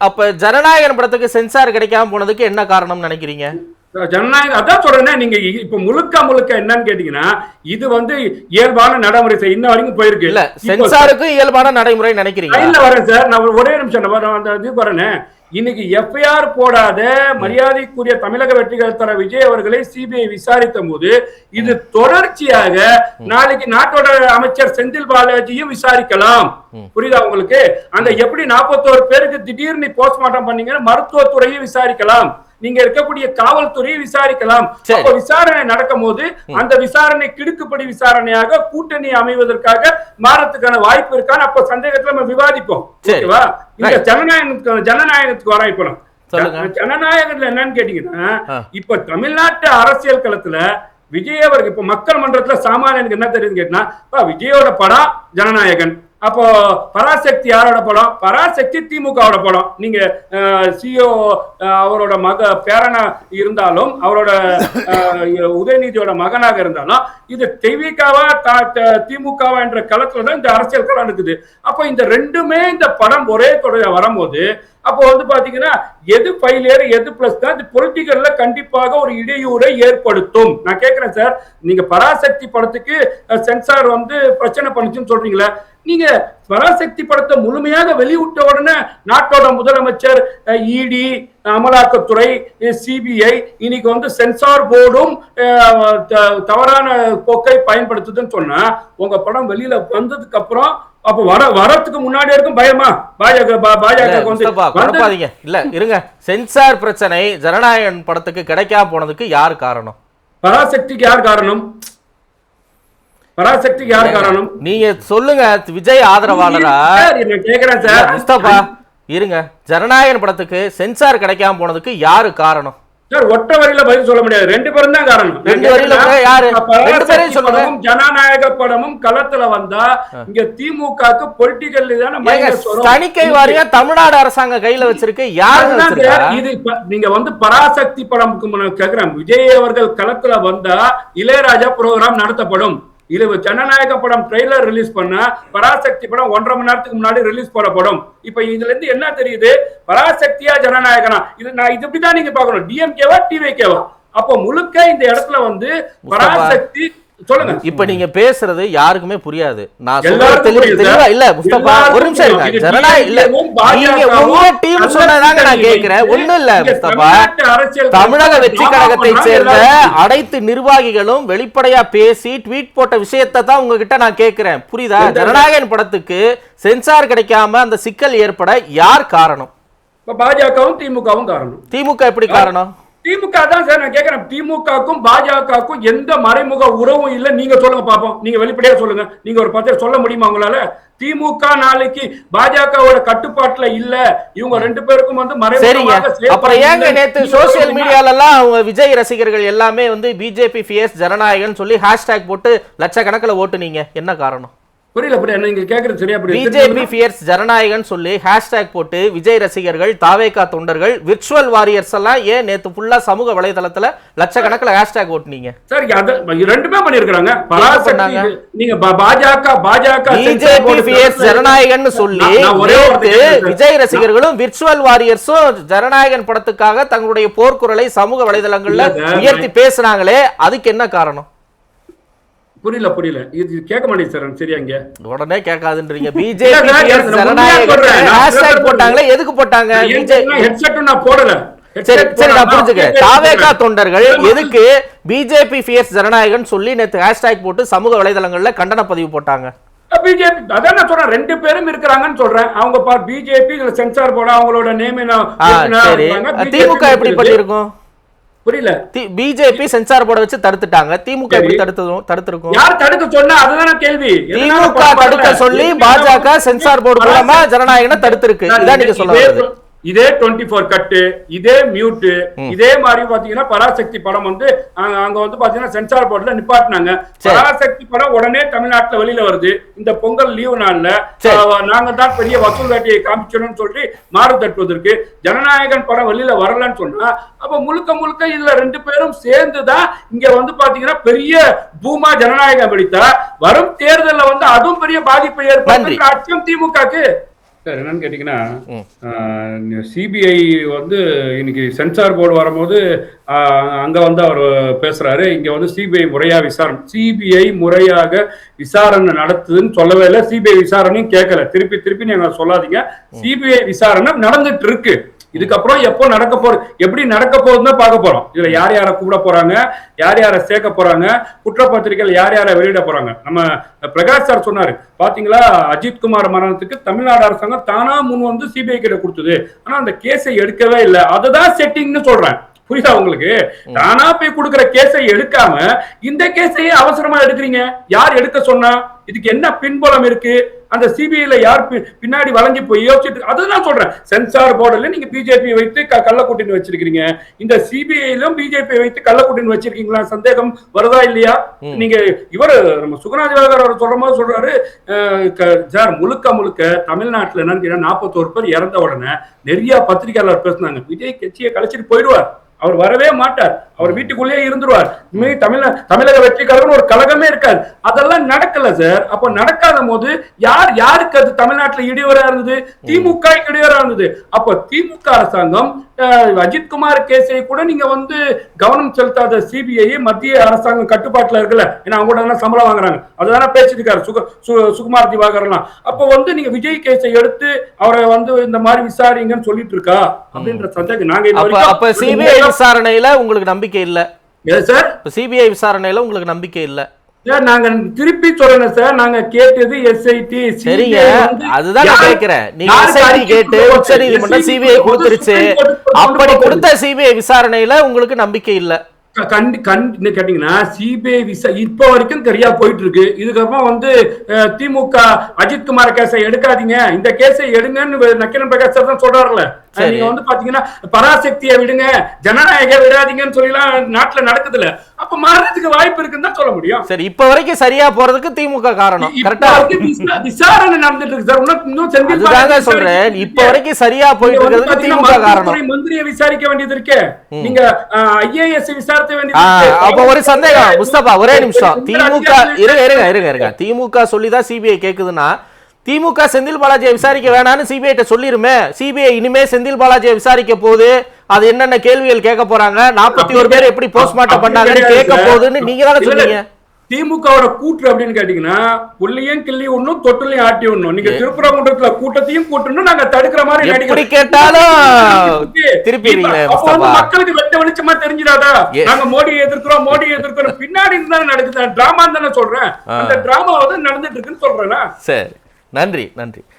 அப்ப ஜனநாயகன் படத்துக்கு சென்சார் கிடைக்காம போனதுக்கு என்ன காரணம் நினைக்கிறீங்க? ஜனநாயகம் அதான் சொல்றேனே நீங்க இப்ப முழுக்க முழுக்க என்னன்னு கேட்டீங்கன்னா இது வந்து இயல்பான நடைமுறை செய்- இன்ன வரைக்கும் போயிருக்கு. இல்ல இப்போ சென்சாருக்கும் இயல்பான நடைமுறை நினைக்கிறீங்க. லைன்ல வரேன் சார் நான் ஒரே நிமிஷம் நான் இது வரேனே. இன்னைக்கு எஃப்ஐஆர் போடாத மரியாதைக்குரிய தமிழக வெற்றிகள் தர விஜய் அவர்களை சிபிஐ விசாரித்த போது இது தொடர்ச்சியாக நாளைக்கு நாட்டோட அமைச்சர் செந்தில் பாலாஜியும் விசாரிக்கலாம். புரியுதா உங்களுக்கு? அந்த எப்படி நாற்பத்தோரு பேருக்கு திடீர்னு போஸ்ட்மார்ட்டம் பண்ணீங்கன்னு மருத்துவத்துறையும் விசாரிக்கலாம். நீங்க இருக்கக்கூடிய காவல்துறையை விசாரிக்கலாம் சரி. அப்ப விசாரணை நடக்கும் போது அந்த விசாரணை கிடுக்குப்படி விசாரணையாக கூட்டணி அமைவதற்காக மாறத்துக்கான வாய்ப்பு இருக்கான்னு அப்ப சந்தேகத்துல நம்ம விவாதிப்போம். ஓகேவா இந்த. ஜனநாயகத்துக்கு ஜனநாயகத்துக்கு வரேன் இப்ப ஜனநாயகத்துல என்னன்னு கேட்டீங்கன்னா. இப்ப தமிழ்நாட்டு அரசியல் களத்துல விஜய் அவருக்கு இப்ப மக்கள் மன்றத்துல சாமானியனுக்கு என்ன தெரியுதுன்னு கேட்டா "அப்பா, விஜயோட படம் ஜனநாயகன் அப்போ பராசக்தி யாரோட படம்? பராசக்தி திமுகவோட படம். நீங்க சிஓ அவரோட மக பேரனா இருந்தாலும் அவரோட உதயநிதியோட மகனாக இருந்தாலும் இது தெய்வீகாவா திமுகவா என்ற களத்துல தான் இந்த அரசியல் களம் இருக்குது. அப்போ இந்த ரெண்டுமே இந்த படம் ஒரே தொடர வரும்போது அப்போ வந்து பாத்தீங்கன்னா எது ஃபைலியர் எது பிளஸ் தான் இது பொலிட்டிக்கல்ல கண்டிப்பாக ஒரு இடையூறை ஏற்படுத்தும். நான் கேட்கிறேன் சார் நீங்க பராசக்தி படத்துக்கு சென்சார் வந்து பிரச்சனை பண்ணுச்சுன்னு சொல்றீங்களே நீங்க பராசக்தி படத்தை முழுமையாக வெளியிட்ட உடனே நாட்டோட முதலமைச்சர் இடி அமலாக்கத்துறை சிபிஐ இன்னைக்கு வந்து சென்சார் போர்டும் த- தவறான போக்கை பயன்படுத்துதுன்னு சொன்னா உங்க படம் வெளியில வந்ததுக்கு அப்புறம் அப்ப வர வரத்துக்கு முன்னாடி இருக்கும் பயமா? பாஜக பாஜக இல்ல, குழப்பாதீங்க. இருங்க. சென்சார் பிரச்சனை ஜனநாயகன் படத்துக்கு கிடைக்காம போனதுக்கு யார் காரணம்? பராசக்திக்கு யார் காரணம்? பராசக்திக்கு யார் காரணம்? நீங்க சொல்லுங்க விஜய் ஆதரவாளரா? கேக்குறேன் சார். முஸ்தபா இருங்க. ஜனநாயகன் படத்துக்கு சென்சார் கிடைக்காம போனதுக்கு யாரு காரணம்? சார் ஒற்றை வரியில பதில் சொல்ல முடியாது. ரெண்டு பேரும் தான் காரணம். ரெண்டு வரியில யாரு? சொல்லுங்க. படமும் ஜனநாயக படமும் களத்துல வந்தா இங்க திமுகக்கு பொலிட்டிக்கல் தணிக்கை வாரியம் தமிழ்நாடு அரசாங்க கையில வச்சிருக்கு. சார், இது நீங்க வந்து பராசக்தி படம்க்கு முன்ன கேக்குறேன். விஜய் அவர்கள் களத்துல வந்தா இளையராஜா ப்ரோக்ராம் நடத்தப்படும். இது ஜனநாயக படம் ட்ரெய்லர் ரிலீஸ் பண்ணா பராசக்தி படம் ஒன்றரை மணி நேரத்துக்கு முன்னாடி ரிலீஸ் பண்ணப்படும் இப்ப இதுல இருந்து என்ன தெரியுது? பராசக்தியா ஜனநாயகனா? இது நான் இது இப்படிதான் நீங்க பார்க்கணும். டிஎம்கேவா டிவிகேவா அப்போ முழுக்க இந்த இடத்துல வந்து பராசக்தி சொல்லுங்க. இப்ப நீங்க பேசுறது யாருக்குமே புரியாது. நான் சொல்றது தெளிவா. இல்ல முஸ்தபா ஒரு நிமிஷம் இருங்க. புரியுது. ஜனநாயக இல்ல நீங்க உங்க டீம் சொன்னதாங்க நான் கேக்குறேன். ஒண்ணும் இல்ல முஸ்தபா. தமிழக வெற்றி கழகத்தை சேர்ந்த அனைத்து நிர்வாகிகளும் வெளிப்படையா பேசி ட்வீட் போட்ட விஷயத்தை தான் உங்ககிட்ட நான் கேக்குறேன். புரியுதா? ஜனநாயகன் படத்துக்கு சென்சார் கிடைக்காம அந்த சிக்கல் ஏற்பட யார் காரணம்? பாஜகவும் திமுகவும் காரணம். திமுக எப்படி காரணம்? திமுக தான் சார் நான் கேக்குறேன். திமுகக்கும் பாஜகவுக்கும் எந்த மறைமுக உறவும் இல்ல. நீங்க சொல்லுங்க பாப்போம். நீங்க வெளிப்படையா சொல்லுங்க. நீங்க ஒரு பத்திரம் சொல்ல முடியுமா உங்களால? திமுக நாளைக்கு பாஜகவோட கட்டுப்பாட்டுல இல்ல. இவங்க ரெண்டு பேருக்கும் வந்து செயல்பாடு அப்புறம் ஏங்க. நேத்து சோசியல். மீடியால எல்லாம் அவங்க விஜய் ரசிகர்கள் எல்லாமே வந்து பிஜேபி ஃபியஸ் ஜனநாயகன் சொல்லி ஹேஷ்டேக் போட்டு லட்சக்கணக்கில் ஓட்டுனீங்க. என்ன காரணம்? புரியல புரியல. நீங்க கேக்குறது சரியா புரியல. பிஜேபி ஃபியர்ஸ் ஜனநாயகன் சொல்லி ஹேஷ்டேக் போட்டு விஜய் ரசிகர்கள் தாவேகா தொண்டர்கள் விர்ச்சுவல் வாரியர்ஸ் எல்லாம் ஏன் நேத்து ஃபுல்லா சமூக வலைதளத்துல லட்சக்கணக்கில் ஹேஷ்டேக் ஓட்டுனீங்க? சார் அது ரெண்டுமே பண்ணிருக்காங்க பராசக்தி? நீங்க பாஜக பாஜக பிஜேபி ஃபியர்ஸ் ஜனநாயகன் சொல்லி நேத்து. விஜய் ரசிகர்களும் விர்ச்சுவல் வாரியர்ஸும் ஜனநாயகன் படத்துக்காக தங்களுடைய போர்க்குரலை சமூக வலைதளங்கள்ல உயர்த்தி பேசுறாங்களே அதுக்கு என்ன காரணம்? புரியல புரியல. இது கேட்க மாட்டேங்குது சார் சரியா இங்க? உடனே கேட்காதுன்றீங்க. பிஜேபி. போட்டாங்களே எதுக்கு போட்டாங்க? ஹெட்செட்டும் நான் போடல. சரி Headset சரி நான் போடாம புரிஞ்சுக்கிறேன். அப்படியே தாவேகா பேசுறேன். தொண்டர்கள் எதுக்கு பிஜேபி ஃபியர்ஸ் ஜனநாயகன் சொல்லி நேத்து ஹேஷ்டேக் போட்டு சமூக வலைதளங்கள்ல கண்டன பதிவு போட்டாங்க? பிஜேபி அதான் நான் சொல்றேன். ரெண்டு பேரும் இருக்கிறாங்கன்னு சொல்றேன். அவங்க பிஜேபி சென்சார் போட அவங்களோட நேம் திமுக எப்படி பண்ணிருக்கும் புரியல. பிஜேபி சென்சார் போர்டை வச்சு தடுத்துட்டாங்க. திமுக. எப்படி தடுத்ததும் தடுத்திருக்கும்? யார் தடுக்க சொன்னா அதுதானே கேள்வி. திமுக? தடுக்க சொல்லி பாஜக சென்சார் போர்டு மூலமா ஜனநாயகனை தடுத்திருக்கு. இதான் நீங்க சொல்ல இதே டுவெண்ட்டி ஃபோர் கட்டு இதே மியூட்டு இதே மாதிரி பாத்தீங்கன்னா பராசக்தி படம் வந்து அங்க வந்து பாத்தீங்கன்னா சென்சார் போர்டுல நிப்பாட்டினாங்க. பராசக்தி படம் உடனே தமிழ்நாட்டுல வெளியில வருது. இந்த பொங்கல் லீவு நாள்ல நாங்க தான் பெரிய வசூல் வேட்டையை காமிச்சோம்னு சொல்லி மாறு தட்டுவதற்கு ஜனநாயகன் படம் வெளியில வரலன்னு சொன்னா அப்ப முழுக்க முழுக்க இதுல ரெண்டு பேரும் சேர்ந்துதான் இங்க வந்து பாத்தீங்கன்னா பெரிய பூமா ஜனநாயகம் வெடித்தா வரும் தேர்தல்ல வந்து அதுவும் பெரிய பாதிப்பை. ஏற்படுத்தும் அச்சம் திமுகக்கு. சார் என்னன்னு கேட்டிங்கன்னா சிபிஐ வந்து இன்னைக்கு சென்சார் போர்டு வரும்போது அங்க வந்து அவர் பேசுறாரு. இங்க வந்து சிபிஐ முறையா விசாரணை சிபிஐ முறையாக விசாரணை நடத்துதுன்னு சொல்லவே இல்லை. சிபிஐ விசாரணையும் கேட்கல. திருப்பி திருப்பி நீங்க சொல்லாதீங்க. சிபிஐ விசாரணை நடந்துட்டு இருக்கு. இதுக்கப்புறம் எப்போ நடக்க போறது எப்படி நடக்க போகுதுன்னு பார்க்க போறோம். இதுல யார் யாரை கூட போறாங்க யார் யாரை சேர்க்க போறாங்க குற்றப்பத்திரிகைகள் யார் யாரை வெளியிட போறாங்க. நம்ம பிரகாஷ் சார் சொன்னாரு பாத்தீங்களா அஜித் குமார் மரணத்துக்கு தமிழ்நாடு அரசாங்கம் தானா முன் வந்து சிபிஐ கிட்ட கொடுத்தது. ஆனா அந்த கேஸை எடுக்கவே இல்லை. அதுதான் செட்டிங்னு சொல்றேன். புரியுதா உங்களுக்கு? தானா போய் கொடுக்கிற கேஸை எடுக்காம இந்த கேஸையே அவசரமா எடுக்கிறீங்க. யார் எடுக்க சொன்னா? இதுக்கு என்ன பின்புலம் இருக்கு? அந்த சிபிஐல யார் பின்னாடி வளைஞ்சு போய் யோசிச்சுட்டு அதுதான் சொல்றேன். சென்சார் போர்டுல நீங்க பிஜேபி வைத்து கள்ளக்கூட்டணி வச்சிருக்கீங்க இந்த சிபிஐலும் பிஜேபி வைத்து கள்ளக்கூட்டணி வச்சிருக்கீங்களா? சந்தேகம் வருதா இல்லையா? நீங்க இவர் நம்ம வேகர் அவர் சொல்ற மாதிரி சொல்றாரு. சார் முழுக்க முழுக்க தமிழ்நாட்டுல என்னன்னு நாற்பத்தோரு பேர் இறந்த உடனே நிறைய பத்திரிகையாளர் பேசுனாங்க. விஜய் கட்சியை கழிச்சிட்டு போயிடுவார். அவர் வரவே மாட்டார். அவர் வீட்டுக்குள்ளேயே இருந்துருவார். இனிமே தமிழ தமிழக வெற்றி ஒரு கழகமே இருக்காது. அதெல்லாம் நடக்கல சார். அப்ப நடக்காத போது யார் யாருக்கு அது தமிழ்நாட்டுல இடையூறா இருந்தது? திமுக இடையூறா இருந்தது. அப்ப திமுக அரசாங்கம் அஹ், அஜித் குமார் கேஸை கூட நீங்க வந்து கவனம் செலுத்தாத சிபிஐ மத்திய அரசாங்கம் கட்டுப்பாட்டுல இருக்குல்ல? ஏன்னா அவங்க கூட சம்பளம் வாங்குறாங்க. அதுதானே பேசிருக்காரு சுக சு- சுகுமார் திவாகர்லாம். அப்போ வந்து நீங்க விஜய் கேஸை எடுத்து அவரை வந்து இந்த மாதிரி விசாரிங்கன்னு சொல்லிட்டு இருக்கா? அப்படின்ற சந்தேகம் நாங்க அப்ப சிபிஐ விசாரணையில உங்களுக்கு நம்பிக்கை இல்ல. சார்? சிபிஐ விசாரணையில உங்களுக்கு நம்பிக்கை இல்ல. சார் நாங்க திருப்பி சொல்றேன் சார். நாங்க கேட்டது எஸ்ஐடி சரிங்க. அதுதான் நான் கேக்குறேன் நீங்க எஸ்ஐடி கேட்டு உச்ச நீதிமன்றம் சிபிஐ கொடுத்துருச்சு. அப்படி கொடுத்த சிபிஐ விசாரணையில உங்களுக்கு நம்பிக்கை இல்ல. கண்டி கண்டி கேட்டீங்கன்னா சிபிஐ விசா இப்ப வரைக்கும் சரியா போயிட்டு இருக்கு இதுக்கப்புறம் வந்து திமுக அஜித் குமார் கேஸை எடுக்காதீங்க. இந்த கேஸை எடுங்கன்னு நக்கிரன் பிரகாஷ் தான் சொல்றாருல. நீங்க வந்து பாத்தீங்கன்னா பராசக்தியை விடுங்க ஜனநாயக விடாதீங்கன்னு சொல்லலாம் நாட்டுல நடக்குதுல அப்ப மாறதுக்கு வாய்ப்பு இருக்குன்னு தான் சொல்ல முடியும். சரி இப்ப வரைக்கும் சரியா போறதுக்கு திமுக காரணம் கரெக்டா விசாரணை நடந்துட்டு இருக்கு சார். இன்னும் செந்தில் சொல்றேன். இப்ப வரைக்கும் சரியா போயிட்டு இருக்கிறதுக்கு திமுக காரணம். மந்திரியை விசாரிக்க வேண்டியது இருக்கு. நீங்க ஐஏஎஸ் விசாரிக்க வேண்டியது. அப்ப ஒரு சந்தேகம். முஸ்தபா ஒரே நிமிஷம். திமுக இருங்க இருங்க இருங்க திமுக சொல்லிதான் சிபிஐ கேக்குதுன்னா திமுக செந்தில் பாலாஜியை விசாரிக்க வேணாம்னு சிபிஐ கிட்ட சொல்லிருமே. சிபிஐ இனிமே செந்தில் பாலாஜியை விசாரிக்க போகுது. அது என்னென்ன கேள்விகள் கேட்க போறாங்க? நாற்பத்தி ஒரு பேர் எப்படி போஸ்ட்மார்ட்டம் பண்ணாங்கன்னு கேட்க. போகுதுன்னு நீங்க தானே. சொன்னீங்க திமுகவோட கூற்று அப்படின்னு கேட்டீங்கன்னா புள்ளியும் கிள்ளி ஒண்ணும் தொட்டிலையும் ஆட்டி ஒண்ணும். நீங்க திருப்பரங்குன்றத்துல கூட்டத்தையும் கூட்டணும் நாங்க தடுக்கிற மாதிரி. கேட்டாலும் முஸ்தபா. மக்களுக்கு வெட்ட வெளிச்சமா தெரிஞ்சிடாதா. நாங்க மோடியை எதிர்க்கிறோம் மோடியை எதிர்க்கிறோம் பின்னாடி இருந்தா நடக்குது. டிராமா தானே சொல்றேன். அந்த டிராமா வந்து நடந்துட்டு இருக்குன்னு சொல்றேன்? சரி. நன்றி நன்றி.